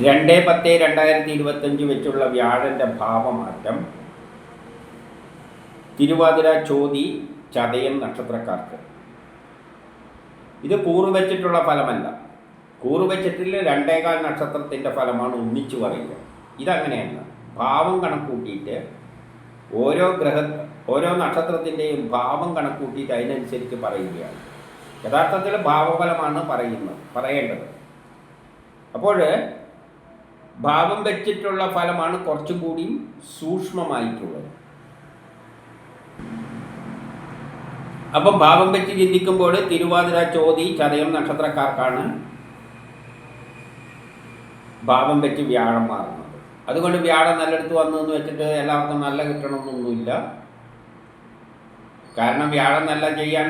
രണ്ട് പത്ത് രണ്ടായിരത്തി ഇരുപത്തഞ്ച് വെച്ചുള്ള വ്യാഴന്റെ ഭാവമാറ്റം. തിരുവാതിര ചോതി ചതയം നക്ഷത്രക്കാർക്ക്. ഇത് കൂറുവച്ചിട്ടുള്ള ഫലമല്ല. കൂറുവച്ചിട്ടിൽ രണ്ടേകാൽ നക്ഷത്രത്തിന്റെ ഫലമാണ് ഒന്നിച്ചു പറയുക. ഇതങ്ങനെയല്ല. ഭാവം കണക്കൂട്ടിയിട്ട് ഓരോ ഗ്രഹ ഓരോ നക്ഷത്രത്തിന്റെയും ഭാവം കണക്കൂട്ടിയിട്ട് അതിനനുസരിച്ച് പറയുകയാണ്. യഥാർത്ഥത്തിൽ ഭാവഫലമാണ് പറയുന്നത് പറയേണ്ടത്. അപ്പോൾ ഭാവം വെച്ചിട്ടുള്ള ഫലമാണ് കുറച്ചും കൂടി സൂക്ഷ്മമായിട്ടുള്ളത്. അപ്പം ഭാവം വെച്ച് ചിന്തിക്കുമ്പോൾ തിരുവാതിര ചോതി ചതയം നക്ഷത്രക്കാർക്കാണ് ഭാവം വെച്ച് വ്യാഴം മാറുന്നത്. അതുകൊണ്ട് വ്യാഴം നല്ലടുത്ത് വന്നു എന്ന് വെച്ചിട്ട് എല്ലാവർക്കും നല്ല കിട്ടണമെന്നൊന്നുമില്ല. കാരണം വ്യാഴം നല്ല ചെയ്യാൻ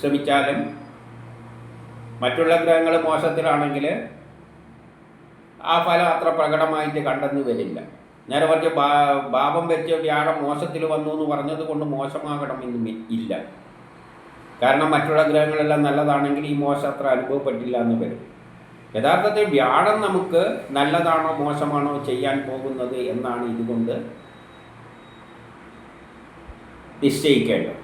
ശ്രമിച്ചാലും മറ്റുള്ള ഗ്രഹങ്ങൾ മോശത്തിലാണെങ്കിൽ ആ ഫലം അത്ര പ്രകടമായിട്ട് കണ്ടെന്ന് വരില്ല. നേരെ മറിച്ച് ബാ പാപം വെച്ച് വ്യാഴം മോശത്തിൽ വന്നു എന്ന് പറഞ്ഞത് കൊണ്ട് മോശമാകണമെന്നും ഇല്ല. കാരണം മറ്റുള്ള ഗ്രഹങ്ങളെല്ലാം നല്ലതാണെങ്കിൽ ഈ മോശം അത്ര അനുഭവപ്പെട്ടില്ല എന്ന് വരും. യഥാർത്ഥത്തിൽ വ്യാഴം നമുക്ക് നല്ലതാണോ മോശമാണോ ചെയ്യാൻ പോകുന്നത് എന്നാണ് ഇതുകൊണ്ട് നിശ്ചയിക്കേണ്ടത്.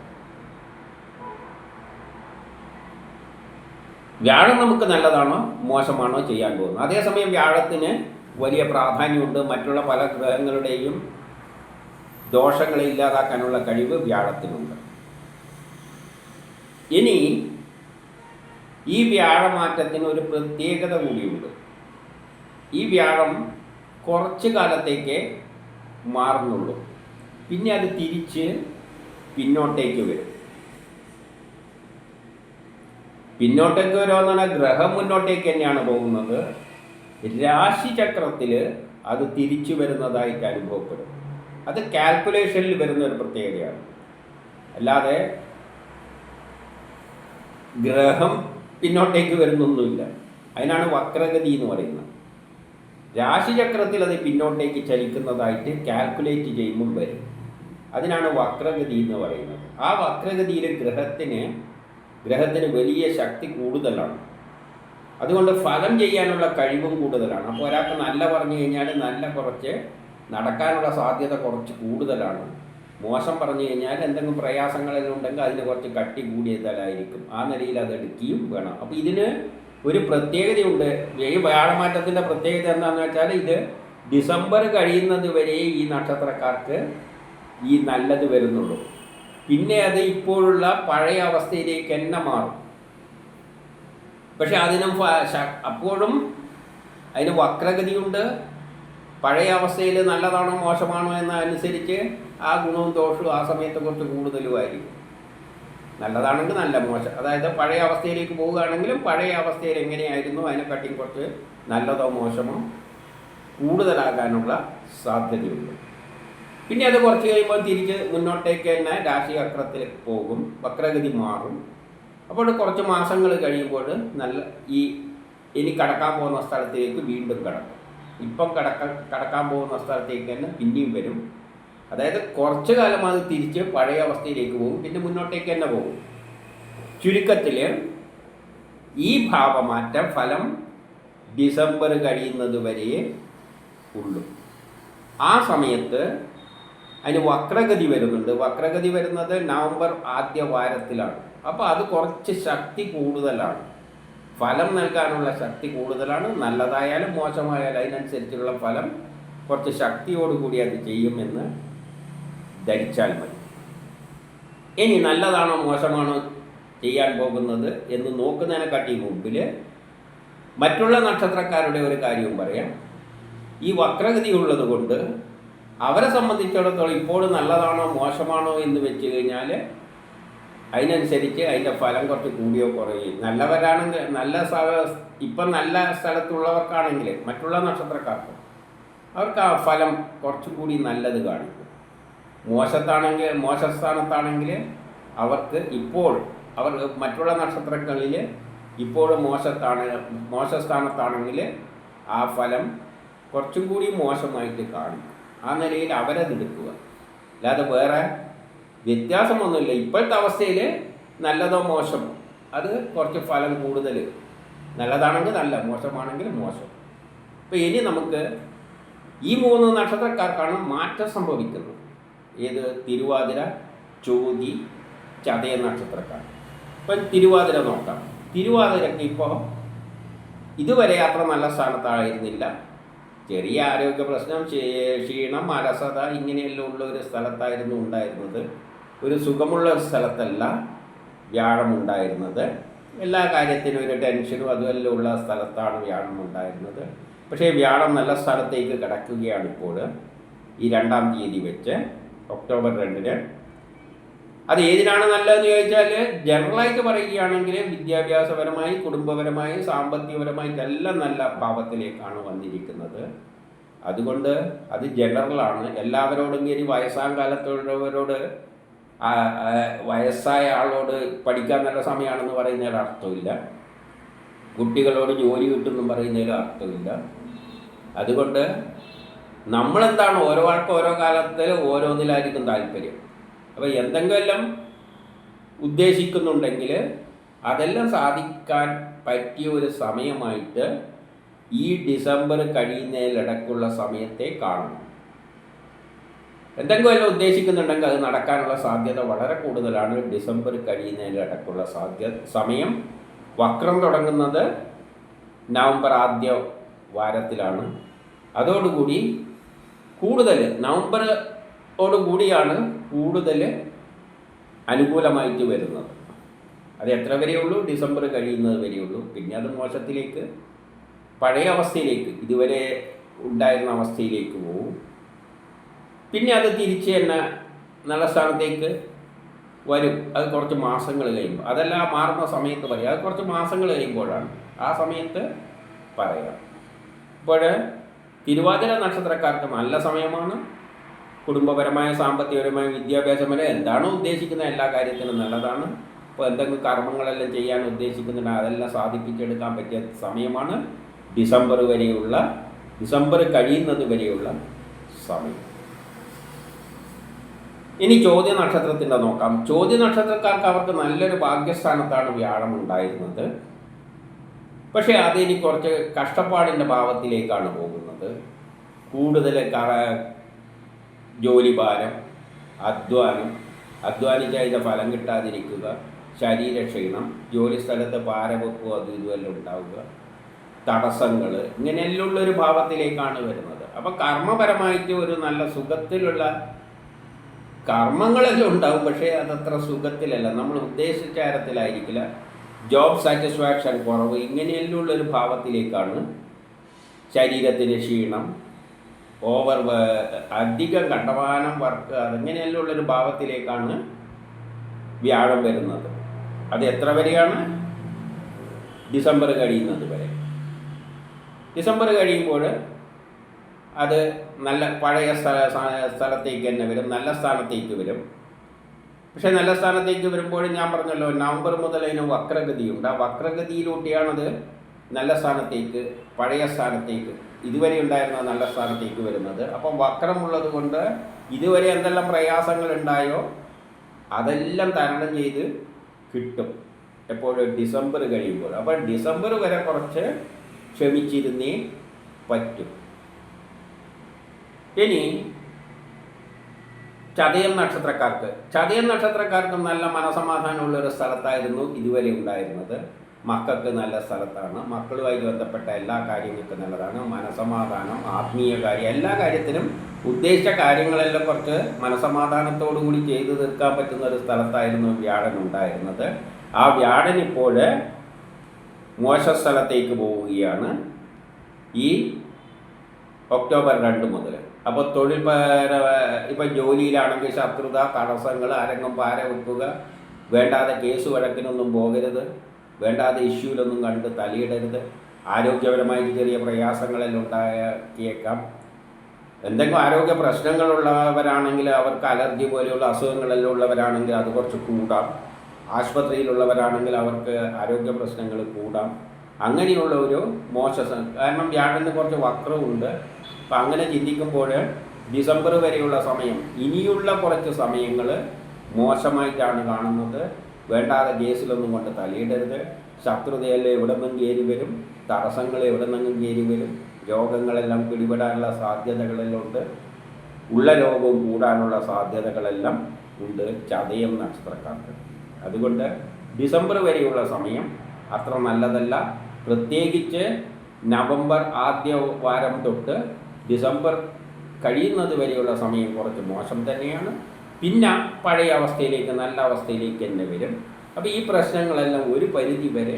വ്യാഴം നമുക്ക് നല്ലതാണോ മോശമാണോ ചെയ്യാൻ പോകുന്നത്. അതേസമയം വ്യാഴത്തിന് വലിയ പ്രാധാന്യമുണ്ട്. മറ്റുള്ള പല ഗ്രഹങ്ങളുടെയും ദോഷങ്ങളെ ഇല്ലാതാക്കാനുള്ള കഴിവ് വ്യാഴത്തിനുണ്ട്. ഇനി ഈ വ്യാഴമാറ്റത്തിന് ഒരു പ്രത്യേകത കൂടിയുണ്ട്. ഈ വ്യാഴം കുറച്ച് കാലത്തേക്ക് മാറുന്നുള്ളൂ. പിന്നെ അത് തിരിച്ച് പിന്നോട്ടേക്ക് വരും. പിന്നോട്ടേക്ക് വരുമെന്ന് പറഞ്ഞാൽ ഗ്രഹം മുന്നോട്ടേക്ക് തന്നെയാണ് പോകുന്നത്. രാശിചക്രത്തിൽ അത് തിരിച്ചു വരുന്നതായിട്ട് അനുഭവപ്പെടും. അത് കാൽക്കുലേഷനിൽ വരുന്ന ഒരു പ്രത്യേകതയാണ്. അല്ലാതെ ഗ്രഹം പിന്നോട്ടേക്ക് വരുന്നൊന്നുമില്ല. അതിനാണ് വക്രഗതി എന്ന് പറയുന്നത്. രാശിചക്രത്തിൽ അത് പിന്നോട്ടേക്ക് ചലിക്കുന്നതായിട്ട് കാൽക്കുലേറ്റ് ചെയ്യുമ്പോൾ വരും. അതിനാണ് വക്രഗതി എന്ന് പറയുന്നത്. ആ വക്രഗതിയിൽ ഗ്രഹത്തിന് ഗ്രഹത്തിന് വലിയ ശക്തി കൂടുതലാണ്. അതുകൊണ്ട് ഫലം ചെയ്യാനുള്ള കഴിവും കൂടുതലാണ്. അപ്പോൾ ഒരാൾക്ക് നല്ല പറഞ്ഞു കഴിഞ്ഞാൽ നല്ല കുറച്ച് നടക്കാനുള്ള സാധ്യത കുറച്ച് കൂടുതലാണ്. മോശം പറഞ്ഞു കഴിഞ്ഞാൽ എന്തെങ്കിലും പ്രയാസങ്ങളെല്ലാം ഉണ്ടെങ്കിൽ അതിന് കുറച്ച് കട്ടി കൂടിയതായിരിക്കും ആ നിലയിൽ അത് എടുക്കുകയും വേണം. അപ്പോൾ ഇതിന് ഒരു പ്രത്യേകതയുണ്ട്. ഈ വ്യാഴമാറ്റത്തിന്റെ പ്രത്യേകത എന്താണെന്ന് വെച്ചാൽ ഇത് ഡിസംബർ കഴിയുന്നത് വരെ ഈ നക്ഷത്രക്കാർക്ക് ഈ നല്ലത് വരുന്നുള്ളൂ. പിന്നെ അത് ഇപ്പോഴുള്ള പഴയ അവസ്ഥയിലേക്ക് തന്നെ മാറും. പക്ഷെ അതിനും അപ്പോഴും അതിന് വക്രഗതിയുണ്ട്. പഴയ അവസ്ഥയിൽ നല്ലതാണോ മോശമാണോ എന്ന അനുസരിച്ച് ആ ഗുണവും ദോഷവും ആ സമയത്തെ കുറച്ച് കൂടുതലുമായിരിക്കും. നല്ലതാണെങ്കിൽ നല്ല മോശം അതായത് പഴയ അവസ്ഥയിലേക്ക് പോവുകയാണെങ്കിലും പഴയ അവസ്ഥയിൽ എങ്ങനെയായിരുന്നു അതിനെക്കാട്ടിയും കുറച്ച് നല്ലതോ മോശമോ കൂടുതലാകാനുള്ള സാധ്യതയുണ്ട്. പിന്നെ അത് കുറച്ച് കഴിയുമ്പോൾ തിരിച്ച് മുന്നോട്ടേക്ക് തന്നെ രാശി വക്രത്തിലേക്ക് പോകും. വക്രഗതി മാറും. അപ്പോൾ കുറച്ച് മാസങ്ങൾ കഴിയുമ്പോൾ നല്ല ഈ ഇനി കടക്കാൻ പോകുന്ന സ്ഥലത്തേക്ക് വീണ്ടും കടക്കും. ഇപ്പം കടക്ക കടക്കാൻ പോകുന്ന സ്ഥലത്തേക്ക് തന്നെ പിന്നെയും വരും. അതായത് കുറച്ച് കാലം അത് തിരിച്ച് പഴയ അവസ്ഥയിലേക്ക് പോകും പിന്നെ മുന്നോട്ടേക്ക് തന്നെ പോകും. ചുരുക്കത്തിൽ ഈ ഭാവമാറ്റം ഫലം ഡിസംബർ കഴിയുന്നത് വരെ ഉള്ളൂ. ആ സമയത്ത് അതിന് വക്രഗതി വരുന്നുണ്ട്. വക്രഗതി വരുന്നത് നവംബർ ആദ്യ വാരത്തിലാണ്. അപ്പോൾ അത് കുറച്ച് ശക്തി കൂടുതലാണ്. ഫലം നൽകാനുള്ള ശക്തി കൂടുതലാണ്. നല്ലതായാലും മോശമായാലും അതിനനുസരിച്ചുള്ള ഫലം കുറച്ച് ശക്തിയോടുകൂടി അത് ചെയ്യുമെന്ന് ധരിച്ചാൽ മതി. ഇനി നല്ലതാണോ മോശമാണോ ചെയ്യാൻ പോകുന്നത് എന്ന് നോക്കുന്നതിനെക്കാട്ടി മുമ്പിൽ മറ്റുള്ള നക്ഷത്രക്കാരുടെ ഒരു കാര്യവും പറയാം. ഈ വക്രഗതി ഉള്ളത് കൊണ്ട് അവരെ സംബന്ധിച്ചിടത്തോളം ഇപ്പോൾ നല്ലതാണോ മോശമാണോ എന്ന് വെച്ച് കഴിഞ്ഞാൽ അതിനനുസരിച്ച് അതിന്റെ ഫലം കുറച്ച് കൂടിയോ കുറയും നല്ലവരാണെങ്കിൽ നല്ല ഇപ്പം നല്ല സ്ഥലത്തുള്ളവർക്കാണെങ്കിൽ മറ്റുള്ള നക്ഷത്രക്കാർക്ക് അവർക്ക് ആ ഫലം കുറച്ചുകൂടി നല്ലത് കാണിക്കും. മോശത്താണെങ്കിൽ മോശസ്ഥാനത്താണെങ്കിൽ അവർക്ക് ഇപ്പോൾ അവർ മറ്റുള്ള നക്ഷത്രങ്ങളിൽ ഇപ്പോൾ മോശത്താണ് മോശസ്ഥാനത്താണെങ്കിൽ ആ ഫലം കുറച്ചും കൂടി മോശമായിട്ട് കാണിക്കും. ആ നിലയിൽ അവരത് എടുക്കുക അല്ലാതെ വേറെ വ്യത്യാസമൊന്നുമില്ല. ഇപ്പോഴത്തെ അവസ്ഥയിൽ നല്ലതോ മോശമോ അത് കുറച്ച് ഫലം കൂടുതൽ. നല്ലതാണെങ്കിൽ നല്ല മോശമാണെങ്കിൽ മോശം. അപ്പോൾ ഇനി നമുക്ക് ഈ മൂന്ന് നക്ഷത്രക്കാർക്കാണ് മാറ്റം സംഭവിക്കുന്നത്. ഏത്? തിരുവാതിര ചോതി ചതയ നക്ഷത്രക്കാർ. ഇപ്പം തിരുവാതിര നോക്കാം. തിരുവാതിരക്ക് ഇപ്പോൾ ഇതുവരെ അത്ര നല്ല സ്ഥാനത്തായിരുന്നില്ല. ചെറിയ ആരോഗ്യ പ്രശ്നം ക്ഷീ- ക്ഷീണം അലസത ഇങ്ങനെയെല്ലാം ഉള്ള ഒരു സ്ഥലത്തായിരുന്നു ഉണ്ടായിരുന്നത്. ഒരു സുഖമുള്ള ഒരു സ്ഥലത്തല്ല വ്യാഴം ഉണ്ടായിരുന്നത്. എല്ലാ കാര്യത്തിനും ഒരു ടെൻഷനും അതുമെല്ലാം ഉള്ള സ്ഥലത്താണ് വ്യാഴം ഉണ്ടായിരുന്നത്. പക്ഷേ വ്യാഴം നല്ല സ്ഥലത്തേക്ക് കിടക്കുകയാണ് ഇപ്പോൾ ഈ രണ്ടാം തീയതി വെച്ച്. ഒക്ടോബർ രണ്ടിന് അത് ഏതിനാണ് നല്ലതെന്ന് ചോദിച്ചാൽ ജനറലായിട്ട് പറയുകയാണെങ്കിൽ വിദ്യാഭ്യാസപരമായി കുടുംബപരമായി സാമ്പത്തികപരമായി എല്ലാം നല്ല ഭാവത്തിലേക്കാണ് വന്നിരിക്കുന്നത്. അതുകൊണ്ട് അത് ജനറലാണ്. എല്ലാവരോടും കയറി വയസ്സാം കാലത്തുള്ളവരോട് വയസ്സായ ആളോട് പഠിക്കാൻ നല്ല സമയമാണെന്ന് പറയുന്നതിൽ അർത്ഥമില്ല. കുട്ടികളോട് ജോലി കിട്ടുമെന്നും പറയുന്നതിൽ അർത്ഥമില്ല. അതുകൊണ്ട് നമ്മളെന്താണ് ഓരോ ആൾക്കും ഓരോ കാലത്തിൽ ഓരോന്നിലായിരിക്കും താല്പര്യം. അപ്പോൾ എന്തെങ്കിലും ഉദ്ദേശിക്കുന്നുണ്ടെങ്കിൽ അതെല്ലാം സാധിക്കാൻ പറ്റിയ ഒരു സമയമായിട്ട് ഈ ഡിസംബർ കഴിയുന്നതിലടക്കുള്ള സമയത്തെ കാണണം. എന്തെങ്കിലും ഉദ്ദേശിക്കുന്നുണ്ടെങ്കിൽ അത് നടക്കാനുള്ള സാധ്യത വളരെ കൂടുതലാണ്. ഡിസംബർ കഴിയുന്നതിലടക്കുള്ള സാധ്യ സമയം. വക്രം തുടങ്ങുന്നത് നവംബർ ആദ്യ വാരത്തിലാണ്. അതോടുകൂടി കൂടുതൽ നവംബറോട് കൂടിയാണ് കൂടുതൽ അനുകൂലമായിട്ട് വരുന്നത്. അത് എത്ര വരെയുള്ളൂ? ഡിസംബർ കഴിയുന്നത് വരെയുള്ളൂ. പിന്നെ അത് മോശത്തിലേക്ക് പഴയ അവസ്ഥയിലേക്ക് ഇതുവരെ ഉണ്ടായിരുന്ന അവസ്ഥയിലേക്ക് പോവും. പിന്നെ അത് തിരിച്ച് തന്നെ നല്ല സ്ഥാനത്തേക്ക് വരും. അത് കുറച്ച് മാസങ്ങൾ കഴിയുമ്പോൾ. അതല്ല മാറുന്ന സമയത്ത് പറയാം. അത് കുറച്ച് മാസങ്ങൾ കഴിയുമ്പോഴാണ് ആ സമയത്ത് പറയാം. അപ്പോൾ തിരുവാതിര നക്ഷത്രക്കാർക്ക് നല്ല സമയമാണ്. കുടുംബപരമായ സാമ്പത്തികപരമായ വിദ്യാഭ്യാസപരമായ എന്താണോ ഉദ്ദേശിക്കുന്ന എല്ലാ കാര്യത്തിനും നല്ലതാണ്. അപ്പോൾ എന്തെങ്കിലും കർമ്മങ്ങളെല്ലാം ചെയ്യാൻ ഉദ്ദേശിക്കുന്നുണ്ട് അതെല്ലാം സാധിപ്പിച്ചെടുക്കാൻ പറ്റിയ സമയമാണ് ഡിസംബർ വരെയുള്ള ഡിസംബർ കഴിയുന്നത് വരെയുള്ള സമയം. ഇനി ചോദ്യ നക്ഷത്രത്തിന്റെ നോക്കാം. ചോദ്യ നക്ഷത്രക്കാർക്ക് അവർക്ക് നല്ലൊരു ഭാഗ്യസ്ഥാനത്താണ് വ്യാഴം ഉണ്ടായിരുന്നത്. പക്ഷേ അതിനി കുറച്ച് കഷ്ടപ്പാടിന്റെ ഭാവത്തിലേക്കാണ് പോകുന്നത്. കൂടുതൽ ജോലിഭാരം അധ്വാനം അധ്വാനിച്ചതിന്റെ ഫലം കിട്ടാതിരിക്കുക ശരീരക്ഷീണം ജോലിസ്ഥലത്ത് സ്ഥലത്ത് അത് ഇതുമെല്ലാം ഉണ്ടാവുക തടസ്സങ്ങൾ ഇങ്ങനെയെല്ലാം ഉള്ളൊരു ഭാവത്തിലേക്കാണ് വരുന്നത്. അപ്പോൾ കർമ്മപരമായിട്ട് ഒരു നല്ല സുഖത്തിലുള്ള കർമ്മങ്ങളെല്ലാം ഉണ്ടാവും പക്ഷേ അതത്ര സുഖത്തിലല്ല. നമ്മൾ ഉദ്ദേശിച്ച തരത്തിലായിരിക്കില്ല. ജോബ് സാറ്റിസ്ഫാക്ഷൻ കുറവ് ഇങ്ങനെയെല്ലാം ഉള്ളൊരു ഭാവത്തിലേക്കാണ് ശരീരത്തിന് ക്ഷീണം ഓവർ അധികം കണ്ടമാനം വർക്ക് അതിങ്ങനെയെല്ലാം ഉള്ളൊരു ഭാവത്തിലേക്കാണ് വ്യാഴം വരുന്നത്. അത് എത്ര വരെയാണ്? ഡിസംബർ കഴിയുന്നത് വരെ. ഡിസംബർ കഴിയുമ്പോൾ അത് നല്ല പഴയ സ്ഥല സ്ഥലത്തേക്ക് തന്നെ വരും നല്ല സ്ഥാനത്തേക്ക് വരും. പക്ഷേ നല്ല സ്ഥാനത്തേക്ക് വരുമ്പോൾ ഞാൻ പറഞ്ഞല്ലോ നവംബർ മുതൽ അതിന് വക്രഗതിയുണ്ട്. ആ വക്രഗതിയിലൂട്ടിയാണത് നല്ല സ്ഥാനത്തേക്ക് പഴയ സ്ഥാനത്തേക്ക് ഇതുവരെ ഉണ്ടായിരുന്ന നല്ല സ്ഥാനത്തേക്ക് വരുന്നത്. അപ്പം വക്രമുള്ളത് കൊണ്ട് ഇതുവരെ എന്തെല്ലാം പ്രയാസങ്ങൾ ഉണ്ടായോ അതെല്ലാം തരണം ചെയ്ത് കിട്ടും. എപ്പോഴും ഡിസംബർ കഴിയുമ്പോൾ. അപ്പോൾ ഡിസംബർ വരെ കുറച്ച് ക്ഷമിച്ചിരുന്നേ പറ്റും. ഇനി ചതയം നക്ഷത്രക്കാർക്ക്. ചതയം നക്ഷത്രക്കാർക്ക് നല്ല മനസമാധാനമുള്ള ഒരു സ്ഥലത്തായിരുന്നു ഇതുവരെ ഉണ്ടായിരുന്നത്. മക്കൾക്ക് നല്ല സ്ഥലത്താണ്. മക്കളുമായി ബന്ധപ്പെട്ട എല്ലാ കാര്യങ്ങൾക്കും നല്ലതാണ്. മനസമാധാനം ആത്മീയ കാര്യം എല്ലാ കാര്യത്തിനും ഉദ്ദേശിച്ച കാര്യങ്ങളെല്ലാം കുറച്ച് മനസമാധാനത്തോടു കൂടി ചെയ്തു തീർക്കാൻ പറ്റുന്ന ഒരു സ്ഥലത്തായിരുന്നു വ്യാഴൻ ഉണ്ടായിരുന്നത്. ആ വ്യാഴൻ ഇപ്പോൾ മോശ സ്ഥലത്തേക്ക് പോവുകയാണ്. ഈ ഒക്ടോബർ രണ്ട് മുതൽ. അപ്പോൾ തൊഴിൽ പര ഇപ്പം ജോലിയിലാണെങ്കിൽ ശത്രുത തടസ്സങ്ങൾ അരങ്ങും പാര വെക്കുക വേണ്ടാതെ കേസ് വഴക്കിനൊന്നും പോകരുത്. വേണ്ടാതെ ഇഷ്യൂലൊന്നും കണ്ട് തലയിടരുത്. ആരോഗ്യപരമായിട്ട് ചെറിയ പ്രയാസങ്ങളെല്ലാം ഉണ്ടാക്കിയേക്കാം. എന്തെങ്കിലും ആരോഗ്യ പ്രശ്നങ്ങളുള്ളവരാണെങ്കിൽ അവർക്ക് അലർജി പോലെയുള്ള അസുഖങ്ങളെല്ലാം ഉള്ളവരാണെങ്കിൽ അത് കുറച്ച് കൂടാം. ആശുപത്രിയിലുള്ളവരാണെങ്കിൽ അവർക്ക് ആരോഗ്യ പ്രശ്നങ്ങൾ കൂടാം. അങ്ങനെയുള്ള ഒരു മോശ കാരണം വ്യാഴന് കുറച്ച് വക്രമുണ്ട് അപ്പം അങ്ങനെ ചിന്തിക്കുമ്പോൾ ഡിസംബർ വരെയുള്ള സമയം ഇനിയുള്ള കുറച്ച് സമയങ്ങൾ മോശമായിട്ടാണ് കാണുന്നത്. വേണ്ടാതെ കേസിലൊന്നും കൊണ്ട് തലയിടരുത് ശത്രുതയെല്ലാം എവിടെ നിന്നും കയറി വരും. തടസ്സങ്ങൾ എവിടെ നിന്നും കയറി വരും. രോഗങ്ങളെല്ലാം പിടിപെടാനുള്ള സാധ്യതകളെല്ലാം ഉണ്ട്. ഉള്ള രോഗവും കൂടാനുള്ള സാധ്യതകളെല്ലാം ഉണ്ട്. ചതയം നക്ഷത്രക്കാർക്ക്. അതുകൊണ്ട് ഡിസംബർ വരെയുള്ള സമയം അത്ര നല്ലതല്ല. പ്രത്യേകിച്ച് നവംബർ ആദ്യ വാരം തൊട്ട് ഡിസംബർ കഴിയുന്നത് വരെയുള്ള സമയം കുറച്ച് മോശം തന്നെയാണ്. പിന്നെ പഴയ അവസ്ഥയിലേക്ക് നല്ല അവസ്ഥയിലേക്ക് തന്നെ വരും. അപ്പോൾ ഈ പ്രശ്നങ്ങളെല്ലാം ഒരു പരിധി വരെ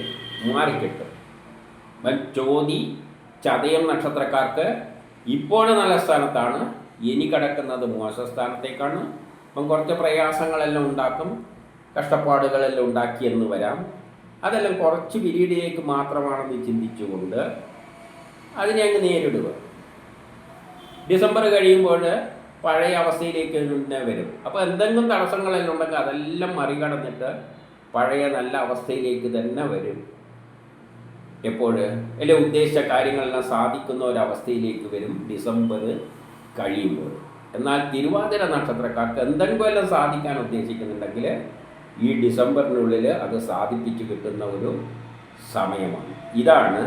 മാറിക്കിട്ടും. ചോതി ചതയം നക്ഷത്രക്കാർക്ക് ഇപ്പോൾ നല്ല സ്ഥാനത്താണ് ഇനി കിടക്കുന്നത് മോശ സ്ഥാനത്തേക്കാണ്. അപ്പം കുറച്ച് പ്രയാസങ്ങളെല്ലാം ഉണ്ടാക്കും കഷ്ടപ്പാടുകളെല്ലാം ഉണ്ടാക്കി എന്ന് വരാം. അതെല്ലാം കുറച്ച് പിരീഡിലേക്ക് മാത്രമാണെന്ന് ചിന്തിച്ചുകൊണ്ട് അതിനെ അങ്ങ് നേരിടുക. ഡിസംബർ കഴിയുമ്പോൾ പഴയ അവസ്ഥയിലേക്ക് തന്നെ വരും. അപ്പോൾ എന്തെങ്കിലും തടസ്സങ്ങളെല്ലാം ഉണ്ടെങ്കിൽ അതെല്ലാം മറികടന്നിട്ട് പഴയ നല്ല അവസ്ഥയിലേക്ക് തന്നെ വരും. എപ്പോൾ എന്റെ ഉദ്ദേശിച്ച കാര്യങ്ങളെല്ലാം സാധിക്കുന്ന ഒരവസ്ഥയിലേക്ക് വരും ഡിസംബർ കഴിയുമ്പോൾ. എന്നാൽ തിരുവാതിര നക്ഷത്രക്കാർക്ക് എന്തെങ്കിലും എല്ലാം സാധിക്കാൻ ഉദ്ദേശിക്കുന്നുണ്ടെങ്കിൽ ഈ ഡിസംബറിനുള്ളിൽ അത് സാധിപ്പിച്ചു കിട്ടുന്ന ഒരു സമയമാണ്. ഇതാണ്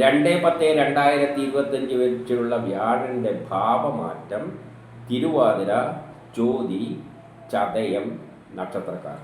രണ്ട് പത്ത് രണ്ടായിരത്തി ഇരുപത്തഞ്ച് വെച്ചുള്ള വ്യാഴന്റെ ഭാവമാറ്റം തിരുവാതിര ചോതി ചതയം നക്ഷത്രക്കാർ.